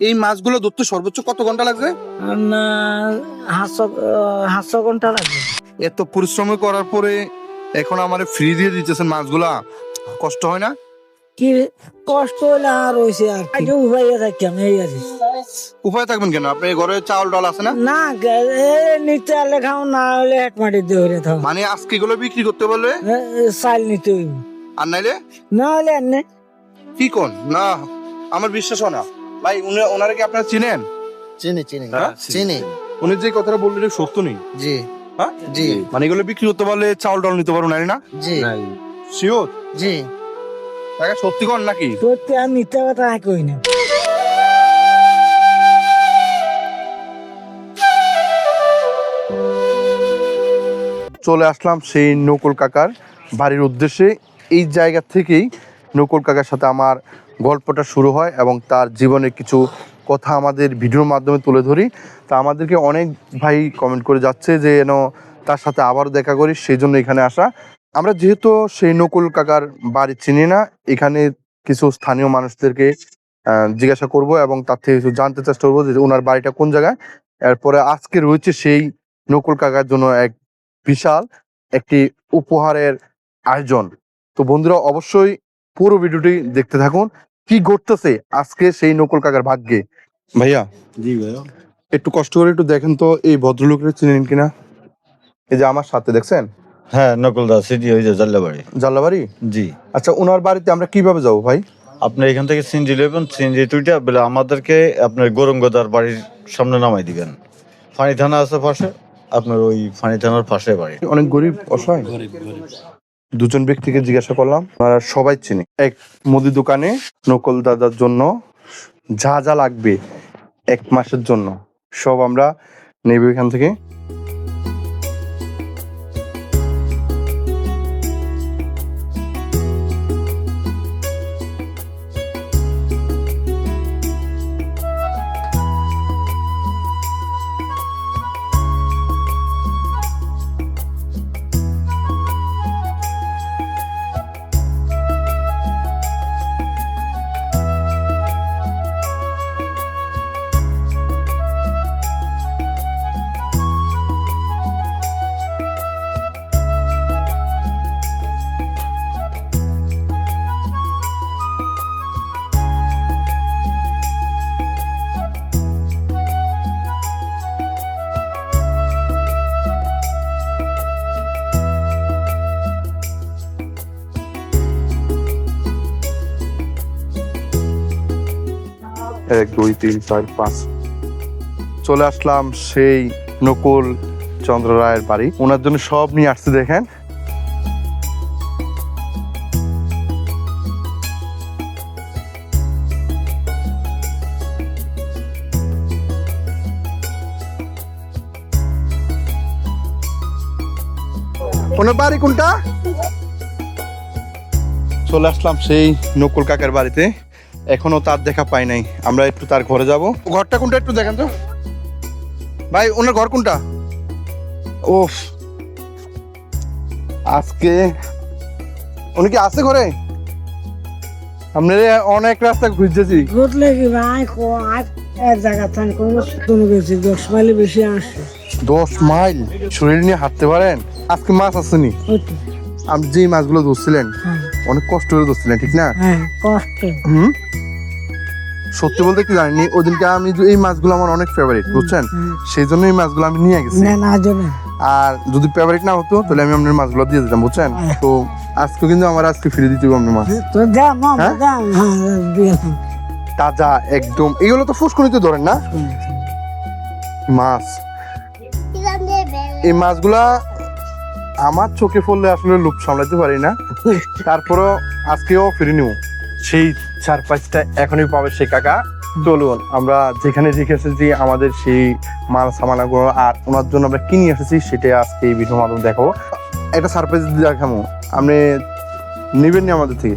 এই মাছগুলো ধরতে সর্বোচ্চ কত ঘণ্টা লাগবে? হাতশো ঘণ্টা লাগবে। এত পরিশ্রম করার পরে এখন আমার ফ্রি দিয়ে দিতেছেন মাছগুলা। কষ্ট হয় না? কি কষ্ট হলে আর রয়েছে আর কি। উপায় থাকি আমি এই আছি উপায় থাকবেন কেন? আপনি ঘরে চাউল ডাল আছে না? না নিতে আলে খাও না হলে হেট মাটি দিয়ে থাও। মানে আজকে এগুলো বিক্রি করতে পারলে? চাল নিতে হইব। আর নাইলে? না হলে আর কি কোন? না আমার বিশ্বাস হয় না। ভাই উনি ওনারা কি আপনারা চিনেন? চিনি চিনি। হ্যাঁ? চিনি। উনি যে কথাটা বললেন এটা সত্য নেই। জি। হ্যাঁ? জি। মানে এগুলো বিক্রি করতে পারলে চাউল ডাল নিতে পারো নারী না? জি। শিওর জি। টাকা সত্যি কন নাকি? সত্যি আমি মিথ্যা কথা কই না। চলে আসলাম সেই নকুল কাকার বাড়ির উদ্দেশ্যে। এই জায়গা থেকেই নকুল কাকার সাথে আমার গল্পটা শুরু হয় এবং তার জীবনের কিছু কথা আমাদের ভিডিওর মাধ্যমে তুলে ধরি। তা আমাদেরকে অনেক ভাই কমেন্ট করে যাচ্ছে যে যেন তার সাথে আবারও দেখা করি সেই জন্য এখানে আসা। আমরা যেহেতু সেই নকুল কাকার বাড়ি চিনি না, এখানে কিছু স্থানীয় মানুষদেরকে জিজ্ঞাসা করব এবং তার থেকে কিছু জানতে চেষ্টা করব যে, ওনার বাড়িটা কোন জায়গায়? এরপরে আজকে রয়েছে সেই নকুল কাকার জন্য এক বিশাল একটি উপহারের আয়োজন। তো বন্ধুরা, অবশ্যই পুরো ভিডিওটি দেখতে থাকুন। কি ঘটতেছে আজকে সেই নকল কাকার ভাগ্যে? ভাইয়া জি ভাইয়া। একটু কষ্ট করে একটু দেখেন তো এই ভদ্রলোকের চিনেন কিনা? এই যে আমার সাথে দেখছেন? হ্যাঁ নকলদা সিটি ওই যে জাল্লাবাড়ি। জাল্লাবাড়ি? জি। আচ্ছা ওনার বাড়িতে আমরা কীভাবে যাব ভাই? আপনি এখান থেকে সিনজি নেবেন সিনজি টুইটা বলে আমাদেরকে আপনার গরমগদার বাড়ির সামনে নামাই দিবেন। ফানি থানা আছে পাশে আপনার ওই ফানি থানার পাশে বাড়ি। অনেক গরিব অসহায়। দুজন ব্যক্তিকে জিজ্ঞাসা করলাম ওনারা সবাই চিনি? এক মুদি দোকানে নকল দাদার জন্য যা যা লাগবে এক মাসের জন্য, সব আমরা নেবে এখান থেকে। এক, দুই, তিন, চার, পাঁচ। চলে আসলাম সেই নকুল চন্দ্র রায়ের বাড়ি। ওনার জন্য সব নিয়ে আসছে, দেখেন। ওনার বাড়ি কোনটা? চলে আসলাম সেই নকুল কাকার বাড়িতে। এখনও তার দেখা পাই নাই। আমরা একটু তার ঘরে যাব। ঘরটা কোনটা একটু দেখেন তো। ভাই ওনার ঘর কোনটা? ওফ আজকে উনি কি আছে ঘরে? আমরা অনেক রাস্তা খুঁজতেছি ঘুরলে কি ভাই? এক জায়গা থান কোনো তুমি গেছি দশ মাইলে বেশি আসছে দশ মাইল? শরীর নিয়ে হাঁটতে পারেন? আজকে মাছ আসেনি। আপনি যে মাছগুলো ধরছিলেন হ্যাঁ। অনেক কষ্ট করে ধরছিলেন ঠিক না? হ্যাঁ কষ্ট। হুম? সত্যি বলতে কি জানি ওদিনকে আমি যে এই মাছগুলো আমার অনেক ফেভারিট বুঝছেন? সেই জন্য এই মাছগুলো আমি নিয়ে গেছি। না না আর যদি ফেভারিট না হতো তাহলে আমি আপনার মাছগুলো দিয়ে দিতাম বুঝছেন? হ্যাঁ। তো আজকে কিন্তু আমার আজকে ফিরে দিতে হবে আপনার মাছ। হ্যাঁ? হ্যাঁ? তাজা একদম। এগুলো তো ফুসকুনিতে ধরেন না? মাছ। এই মাছগুলা আমার চোখে পড়লে আসলে লোভ সামলাতে পারি না। তারপরও আজকেও ফিরে নিব। সেই পাঁচটা এখনই পাবে সেই কাকা। চলুন আমরা যেখানে রেখে এসেছি আমাদের সেই মাল সামানাগুলো আর ওনার জন্য আমরা কিনে এসেছি সেটা আজকে এই ভিডিওর মাধ্যমে দেখাবো। একটা সারপ্রাইজ দেখাবো। আপনি নেবেন নি আমাদের থেকে?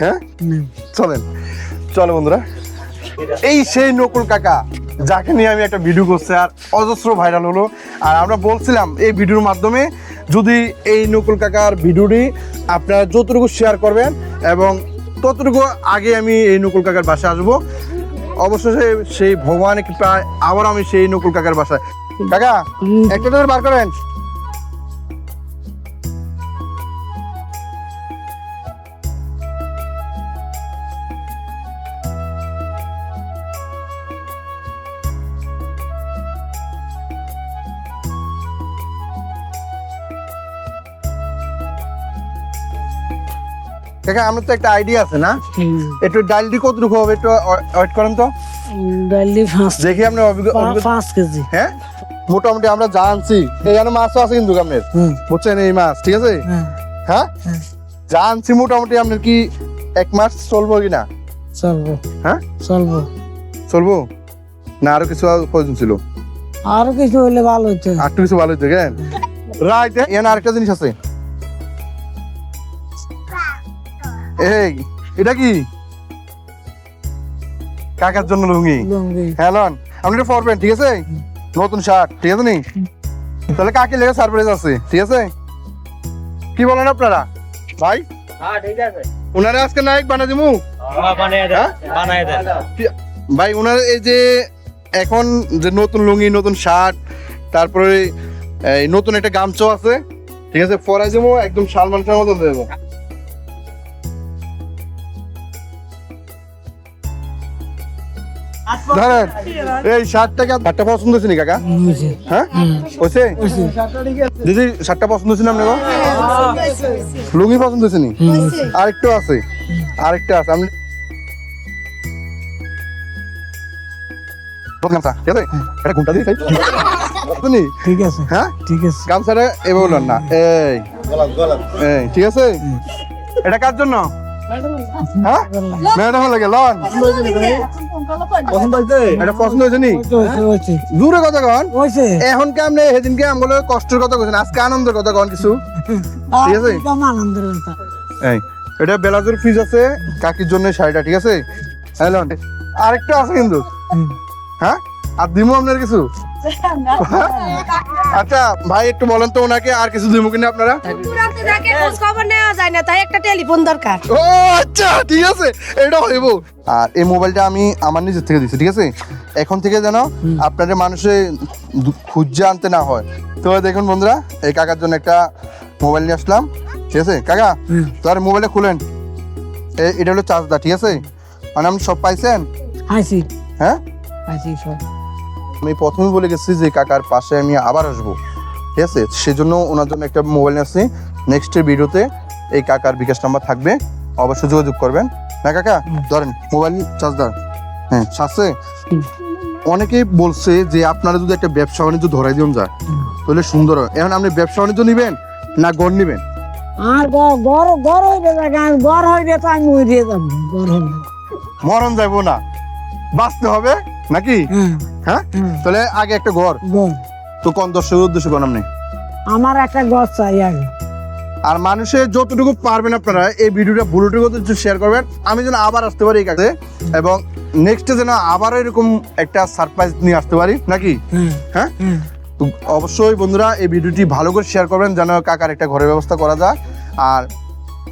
হ্যাঁ? চলেন। চলো বন্ধুরা। এই সেই নকুল কাকা যাকে নিয়ে আমি একটা ভিডিও করছি আর অজস্র ভাইরাল হলো। আর আমরা বলছিলাম এই ভিডিওর মাধ্যমে যদি এই নকুল কাকার ভিডিওটি আপনারা যতটুকু শেয়ার করবেন এবং ততটুকু আগে আমি এই নকুল কাকার বাসায় আসব। অবশেষে সেই ভগবানের কৃপায় আবার আমি সেই নকুল কাকার বাসায়। কাকা একটা বার করেন। কাকা আমার তো একটা আইডিয়া আছে না। একটু ডালটি কতটুকু হবে? একটু ওয়েট করেন তো। দেখি আপনি পাঁচ কেজি। হ্যাঁ? মোটামুটি আমরা জানছি এখানে মাছও আছে কিন্তু আপনার। বুঝছেন এই মাছ ঠিক আছে? হ্যাঁ। হ্যাঁ? হ্যাঁ। জানছি মোটামুটি আপনার কি এক মাস চলবো কিনা চলবো। হ্যাঁ? চলবো। চলবো? না আরও কিছু প্রয়োজন ছিল? আরও কিছু হলে ভালো হতো আর কিছু ভালো হতো কেন? রাইট এখানে আরেকটা জিনিস আছে। এই এটা কি? কাকার জন্য লুঙ্গি? লুঙ্গি। হ্যাঁ লন আপনি এটা পরবেন ঠিক আছে? নতুন শার্ট ঠিক আছে নি? তাহলে কাকে লেগে সারপ্রাইজ আছে ঠিক আছে? কি বলেন আপনারা? ভাই? ওনারা আজকে নায়ক বানা দিমু? হ্যাঁ? ভাই ওনার এই যে এখন যে নতুন লুঙ্গি নতুন শার্ট তারপরে এই নতুন একটা গামছো আছে ঠিক আছে? পরাই যাব একদম সালমান খানের মতন দেবো ধরেন এই শার্টটা পছন্দ হয়েছে নি কাকা? হ্যাঁ? হয়েছে? দিদি শার্টটা পছন্দ হয়েছে না আপনাকে লুঙ্গি পছন্দ হয়েছে নি? আরেকটু আছে। আরেকটা আছে। আপনি গামছা ঠিক আছে? এটা ঘুমটা দিয়ে ঠিক আছে হ্যাঁ? ঠিক আছে। গামছাটা এবার না। এই। এই ঠিক আছে? এটা কার জন্য? হ্যাঁ ম্যাডাম লাগে লন। পছন্দ হয়েছে? এটা পছন্দ হয়েছে নি? হইছে হইছে হইছে দূরে কথা কন। এখন কে আপনি সেদিনকে আমগুলো কষ্টের কথা কইছেন আজকে আনন্দের কথা কন কিছু? ঠিক আছে? আনন্দের কথা? এই এটা বেলাজুর ফিজ আছে কাকির জন্য শাড়িটা ঠিক আছে? হ্যাঁ লন। আরেকটা আছে কিন্তু। হ্যাঁ? আর দিমু আপনার কিছু? আচ্ছা ভাই একটু বলেন তো ওনাকে আর কিছু দিমু কিনা আপনারা? খবর নেওয়া যায় না তাই একটা টেলিফোন দরকার। ও আচ্ছা ঠিক আছে এটা হইব। আর এই মোবাইলটা আমি আমার নিজের থেকে দিচ্ছি ঠিক আছে? এখন থেকে যেন আপনাদের মানুষে দু- খুঁজে আনতে না হয়। তো দেখুন বন্ধুরা এই কাকার জন্য একটা মোবাইল নিয়ে আসলাম ঠিক আছে? কাকা তো আর মোবাইলটা খুলেন। এটা হলো চার্জটা ঠিক আছে? মানে আপনি সব পাইছেন? হাসি হ্যাঁ? হাসি সব। আমি প্রথমে বলে গেছি যে কাকার পাশে আমি আবার আসব। ঠিক আছে? সেজন্য ওনার জন্য একটা মোবাইল নিয়ে আসছি। নেক্সটের ভিডিওতে এই কাকার বিকাশ নাম্বার থাকবে। অবশ্যই যোগাযোগ করবেন। না কাকা? ধরেন মোবাইল চার্জ দেন। হ্যাঁ হুম। অনেকেই বলছে যে আপনারা যদি একটা ব্যবসা বাণিজ্য ধরাই দিন যায় হুম। তাহলে সুন্দর হয়। এখন আপনি ব্যবসা বাণিজ্য নিবেন না গড় নিবেন? আর গড় গড় হইবে গড় হইবে তো আমি যাব। গড় হইবে মরণ যাব না। বাঁচতে হবে? নাকি? হ্যাঁ? তাহলে আগে একটা ঘর। তো কোন দর্শকের উদ্দেশ্যে কোন আপনি আমার একটা গড় চাই আগে। আর মানুষের যতটুকু পারবেন আপনারা এই ভিডিওটা ভুলটুকু একটু শেয়ার করবেন। আমি যেন আবার আসতে পারি এই কাছে এবং নেক্সটে যেন আবার এরকম একটা সারপ্রাইজ নিয়ে আসতে পারি। নাকি? হ্যাঁ? তো অবশ্যই বন্ধুরা এই ভিডিওটি ভালো করে শেয়ার করবেন। যেন কাকার একটা ঘরের ব্যবস্থা করা যায়। আর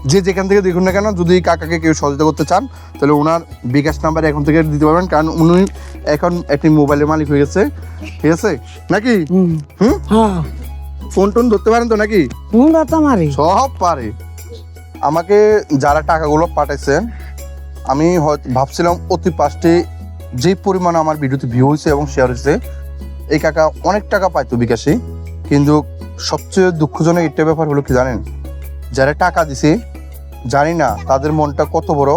যে যেখান থেকে দেখুন না কেন যদি কাকাকে কেউ সহযোগিতা করতে চান তাহলে ওনার বিকাশ নাম্বার এখন থেকে দিতে পারবেন কারণ উনি এখন একটি মোবাইলের মালিক হয়ে গেছে। ঠিক আছে? নাকি? হুম। হ্যাঁ। ফোন টোন ধরতে পারেন তো নাকি? সব পারে। আমাকে যারা টাকাগুলো পাঠাইছেন আমি হয়তো ভাবছিলাম অতি পাঁচটি যে পরিমাণ আমার ভিডিওতে ভিউ হয়েছে এবং শেয়ার হয়েছে এই কাকা অনেক টাকা পাইতো বিকাশে কিন্তু সবচেয়ে দুঃখজনক একটা ব্যাপার হলো কি জানেন? যারা টাকা দিছে জানি না তাদের মনটা কত বড়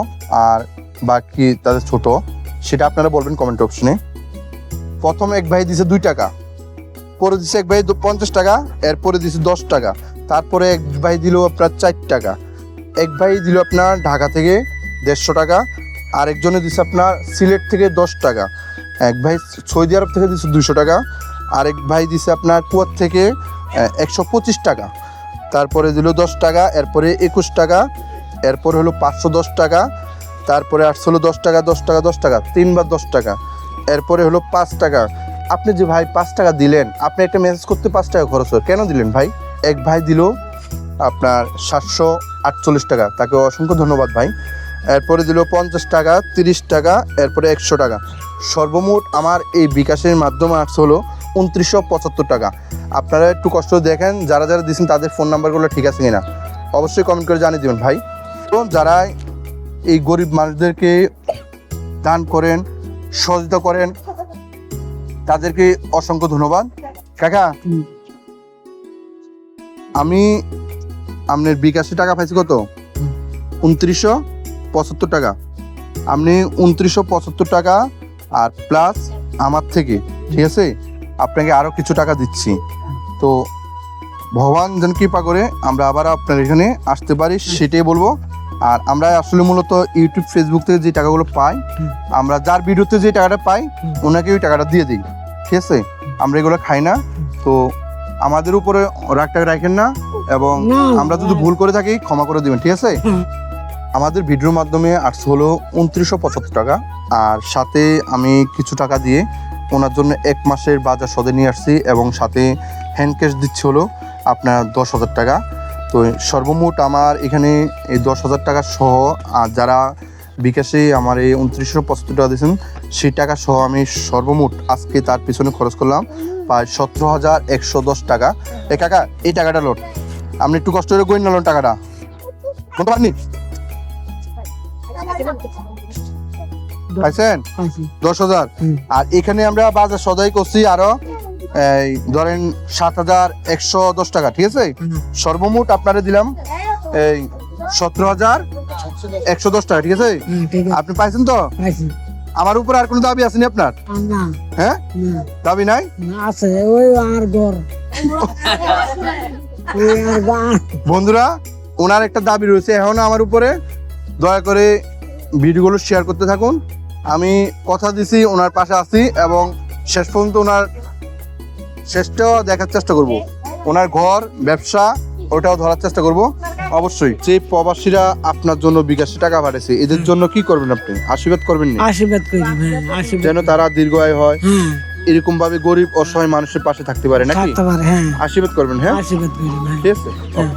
আর বাকি তাদের ছোট, সেটা আপনারা বলবেন কমেন্ট অপশনে প্রথম এক ভাই দিছে দুই টাকা, পরে দিছে এক ভাই পঞ্চাশ টাকা, এরপরে দিছে দশ টাকা, তারপরে এক ভাই দিল আপনার চার টাকা। এক ভাই দিল আপনার ঢাকা থেকে দেড়শো টাকা আর একজনে দিছে আপনার সিলেট থেকে দশ টাকা। এক ভাই সৌদি আরব থেকে দিছে দুশো টাকা, আরেক ভাই দিছে আপনার কুয়ার থেকে একশো পঁচিশ টাকা। তারপরে দিল দশ টাকা, এরপরে একুশ টাকা এরপরে হলো পাঁচশো দশ টাকা, তারপরে আসছে হলো দশ টাকা দশ টাকা দশ টাকা, তিনবার দশ টাকা। এরপরে হলো পাঁচ টাকা। আপনি যে ভাই পাঁচ টাকা দিলেন, আপনি একটা মেসেজ করতে পাঁচ টাকা খরচ হয় কেন দিলেন ভাই? এক ভাই দিল আপনার সাতশো আটচল্লিশ টাকা। তাকে অসংখ্য ধন্যবাদ ভাই। এরপরে দিল পঞ্চাশ টাকা, তিরিশ টাকা, এরপরে একশো টাকা। সর্বমোট আমার এই বিকাশের মাধ্যমে আসছে হলো উনত্রিশশো পঁচাত্তর টাকা। আপনারা একটু কষ্ট দেখেন, যারা যারা দিচ্ছেন তাদের ফোন নাম্বারগুলো ঠিক আছে কিনা। অবশ্যই কমেন্ট করে জানিয়ে দেবেন ভাই। যারা এই গরিব মানুষদেরকে দান করেন সহযোগিতা করেন তাদেরকে অসংখ্য ধন্যবাদ। কাকা আমি আপনার বিকাশে টাকা পাইছি কত? উনত্রিশশো পঁচাত্তর টাকা। আপনি উনত্রিশশো পঁচাত্তর টাকা আর প্লাস আমার থেকে ঠিক আছে? আপনাকে আরও কিছু টাকা দিচ্ছি। তো ভগবান যেন কৃপা করে আমরা আবার আপনার এখানে আসতে পারি সেটাই বলব। আর আমরা আসলে মূলত ইউটিউব ফেসবুক থেকে যে টাকাগুলো পাই আমরা যার ভিডিওতে যে টাকাটা পাই ওনাকে ওই টাকাটা দিয়ে দিই। ঠিক আছে? আমরা এগুলো খাই না। তো আমাদের উপরে রাগ টাগ রাখেন না এবং আমরা যদি ভুল করে থাকি ক্ষমা করে দিবেন ঠিক আছে? আমাদের ভিডিওর মাধ্যমে আসছে হলো উনত্রিশশো পঁচাত্তর টাকা। আর সাথে আমি কিছু টাকা দিয়ে ওনার জন্য এক মাসের বাজার সদে নিয়ে আসছি এবং সাথে হ্যান্ড ক্যাশ দিচ্ছে হলো আপনার দশ হাজার টাকা। তো সর্বমোট আমার এখানে এই দশ হাজার টাকা সহ আর যারা বিকাশে আমার এই উনত্রিশশো পঁচাত্তর টাকা দিয়েছেন সেই টাকা সহ আমি সর্বমোট আজকে তার পিছনে খরচ করলাম প্রায় সতেরো হাজার একশো দশ টাকা। এ কাকা এই টাকাটা লোট আপনি একটু কষ্ট করে গই নিলেন টাকাটা। বলতে পারেননি? পাইছেন? দশ হাজার। আর এখানে আমরা বাজার সদাই করছি আরও ধরেন সাত হাজার একশো দশ টাকা ঠিক আছে। সর্বমোট আপনারা দিলাম এই সতেরো হাজার একশো দশ টাকা ঠিক আছে? হ্যাঁ, আপনি পাইছেন তো? আমার উপর আর কোনো দাবি আসেনি আপনার? হ্যাঁ? দাবি নাই? আছে। ওই আর ঘর। বন্ধুরা ওনার একটা দাবি রয়েছে। এখন আমার উপরে। দয়া করে ভিডিওগুলো শেয়ার করতে থাকুন। আমি কথা দিছি ওনার পাশে আছি এবং শেষ পর্যন্ত ওনার শেষটাও দেখার চেষ্টা করব। ওনার ঘর ব্যবসা ওটাও ধরার চেষ্টা করব। অবশ্যই যে প্রবাসীরা আপনার জন্য বিকাশে টাকা পাঠাইছে এদের জন্য কি করবেন আপনি? আশীর্বাদ করবেন না? আশীর্বাদ করি হ্যাঁ যেন তারা দীর্ঘায় হয় হ্যাঁ এরকম ভাবে গরিব অসহায় মানুষের পাশে থাকতে পারে নাকি? থাকতে পারে হ্যাঁ। আশীর্বাদ করবেন হ্যাঁ? আশীর্বাদ করি হ্যাঁ। ঠিক আছে। হ্যাঁ।